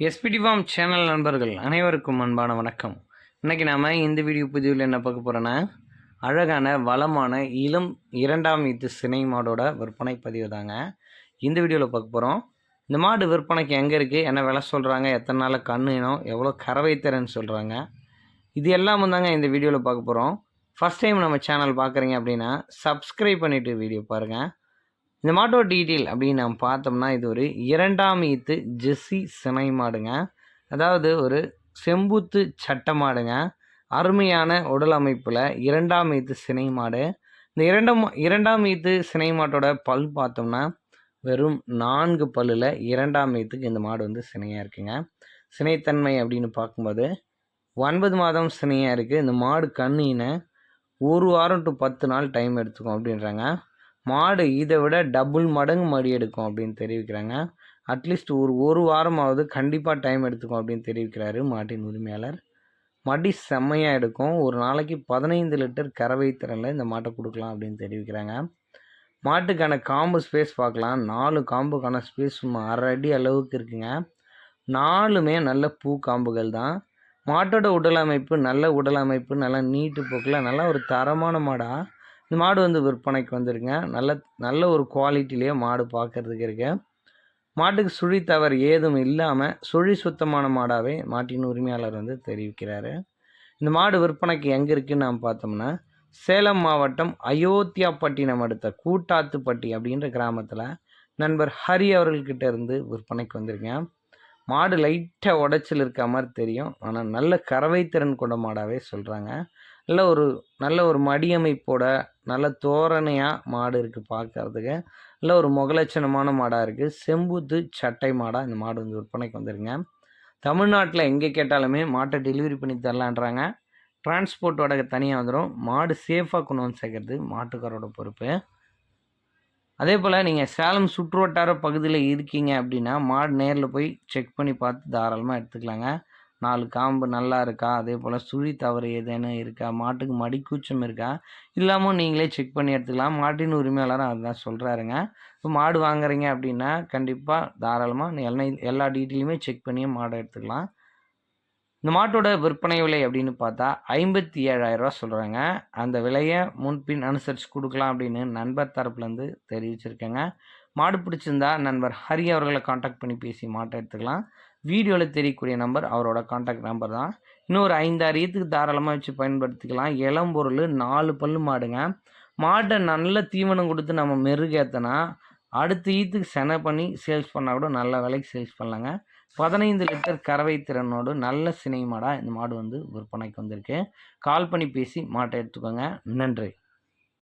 SPD form channel நண்பர்கள் அனைவருக்கும் அன்பான வணக்கம். இன்றைக்கி நாம் இந்த வீடியோ பதிவில் என்ன பார்க்க போகிறோன்னா அழகான வளமான இளம் இரண்டாம் இது சினை மாடோட விற்பனை பதிவு தாங்க. இந்த வீடியோவில் பார்க்க போகிறோம் இந்த மாடு விற்பனைக்கு எங்கே இருக்குது என்ன விலை சொல்கிறாங்க எத்தனை நாளில் கண்ணுனோ எவ்வளோ கறவை சொல்கிறாங்க இது எல்லாமும் தாங்க இந்த வீடியோவில் பார்க்க போகிறோம் ஃபஸ்ட் டைம் நம்ம சேனல் பார்க்குறீங்க அப்படின்னா சப்ஸ்கிரைப் பண்ணிவிட்டு வீடியோ பாருங்கள் இந்த மாட்டோட டீட்டெயில் அப்படின்னு நம்ம பார்த்தோம்னா இது ஒரு இரண்டாம் ஈத்து ஜெஸ்ஸி சினை மாடுங்க. அதாவது ஒரு செம்புத்து சட்ட மாடுங்க. அருமையான உடல் அமைப்பில் இரண்டாம் ஈத்து சினை மாடு. இந்த இரண்டாம் இரண்டாம் ஈத்து சினை மாட்டோட பல் பார்த்தோம்னா வெறும் நான்கு பல்லில் இரண்டாம் ஈத்துக்கு இந்த மாடு வந்து சினையாக இருக்குங்க. சினைத்தன்மை அப்படின்னு பார்க்கும்போது ஒன்பது மாதம் சினையாக இருக்குது இந்த மாடு கண்ணினை ஒரு வாரம் டு பத்து நாள் டைம் எடுத்துக்கும் அப்படின்றாங்க. மாடு இதை விட டபுள் மடங்கு மடி எடுக்கும் அப்படின்னு தெரிவிக்கிறாங்க. அட்லீஸ்ட் ஒரு ஒரு வாரமாவது கண்டிப்பாக டைம் எடுத்துக்கும் அப்படின்னு தெரிவிக்கிறாரு மாட்டின் உரிமையாளர். மடி செம்மையாக எடுக்கும். ஒரு நாளைக்கு பதினைந்து லிட்டர் கறவை திறனில் இந்த மாட்டை கொடுக்கலாம் அப்படின்னு தெரிவிக்கிறாங்க. மாட்டுக்கான காம்பு ஸ்பேஸ் பார்க்கலாம். நாலு காம்புக்கான ஸ்பேஸ் சும்மா அரை அடி அளவுக்கு இருக்குங்க. நாலுமே நல்ல பூ காம்புகள் தான். மாட்டோட உடல் அமைப்பு நல்ல உடல் அமைப்பு நல்லா நீட்டு போக்கில் நல்லா ஒரு தரமான மாடாக இந்த மாடு வந்து விற்பனைக்கு வந்துருங்க. நல்ல நல்ல ஒரு குவாலிட்டிலேயே மாடு பார்க்கறதுக்கு இருக்கு. மாட்டுக்கு சுழி தவறு ஏதும் இல்லாமல் சுழி சுத்தமான மாடாகவே மாட்டின் உரிமையாளர் வந்து தெரிவிக்கிறாரு. இந்த மாடு விற்பனைக்கு எங்கே இருக்குன்னு நாம் பார்த்தோம்னா சேலம் மாவட்டம் அயோத்தியாப்பட்டினம் அடுத்த கூட்டாத்துப்பட்டி அப்படின்ற கிராமத்தில் நண்பர் ஹரி அவர்கள்கிட்ட இருந்து விற்பனைக்கு வந்திருக்கேன். மாடு லைட்டாக உடைச்சல் இருக்க மாதிரி தெரியும். ஆனால் நல்ல கறவை திறன் கொண்ட மாடாகவே சொல்கிறாங்க நல்ல ஒரு நல்ல ஒரு மடியமைப்போட நல்ல தோரணையாக மாடு இருக்குது பார்க்கறதுக்கு நல்ல ஒரு முகலட்சணமான மாடாக இருக்குது செம்புத்து சட்டை மாடாக இந்த மாடு வந்து விற்பனைக்கு வந்துருங்க. தமிழ்நாட்டில் எங்கே கேட்டாலுமே மாட்டை டெலிவரி பண்ணி தரலான்றாங்க. டிரான்ஸ்போர்ட்டோட தனியாக வந்துடும் மாடு சேஃபாக கொண்டு வந்து சேர்க்கறது மாட்டுக்காரோட பொறுப்பு. அதே போல் நீங்கள் சேலம் சுற்றுவட்டார பகுதியில் இருக்கீங்க அப்படின்னா மாடு நேரில் போய் செக் பண்ணி பார்த்து தாராளமாக எடுத்துக்கலாங்க. நாலு காம்பு நல்லா இருக்கா? அதே போல் சுழி தவறு ஏதேனும் இருக்கா? மாட்டுக்கு மடிக்கூச்சம் இருக்கா? இல்லாமல் நீங்களே செக் பண்ணி எடுத்துக்கலாம். மாட்டின் உரிமையாளரும் அதுதான் சொல்கிறாருங்க இப்போ மாடு வாங்குறீங்க அப்படின்னா கண்டிப்பாக தாராளமாக எல்லா எல்லா டீட்டெயிலுமே செக் பண்ணியே மாடை எடுத்துக்கலாம். இந்த மாட்டோட விற்பனை விலை அப்படின்னு பார்த்தா ஐம்பத்தி ஏழாயிரரூவா சொல்கிறாங்க அந்த விலையை முன்பின் அனுசரித்து கொடுக்கலாம் அப்படின்னு நண்பர் தரப்புலேருந்து தெரிவிச்சிருக்கேங்க. மாடு பிடிச்சிருந்தா நண்பர் ஹரி அவர்களை காண்டாக்ட் பண்ணி பேசி மாட்டை எடுத்துக்கலாம். வீடியோவில் தெரியக்கூடிய நம்பர் அவரோட காண்டாக்ட் நம்பர் தான். இன்னும் ஒரு ஐந்தாறு ஈத்துக்கு தாராளமாக வச்சு பயன்படுத்திக்கலாம். இளம்பொருள் நாலு பல்லு மாடுங்க. மாட்டை நல்ல தீவனம் கொடுத்து நம்ம மெருகேற்றினா அடுத்த ஈத்துக்கு செனை பண்ணி சேல்ஸ் பண்ணால் கூட நல்ல விலைக்கு சேல்ஸ் பண்ணலாங்க. பதினைந்து லிட்டர் கறவை திறனோடு நல்ல சினை மாடாக இந்த மாடு வந்து விற்பனைக்கு வந்திருக்கு. கால் பண்ணி பேசி மாட்டை எடுத்துக்கோங்க. நன்றி.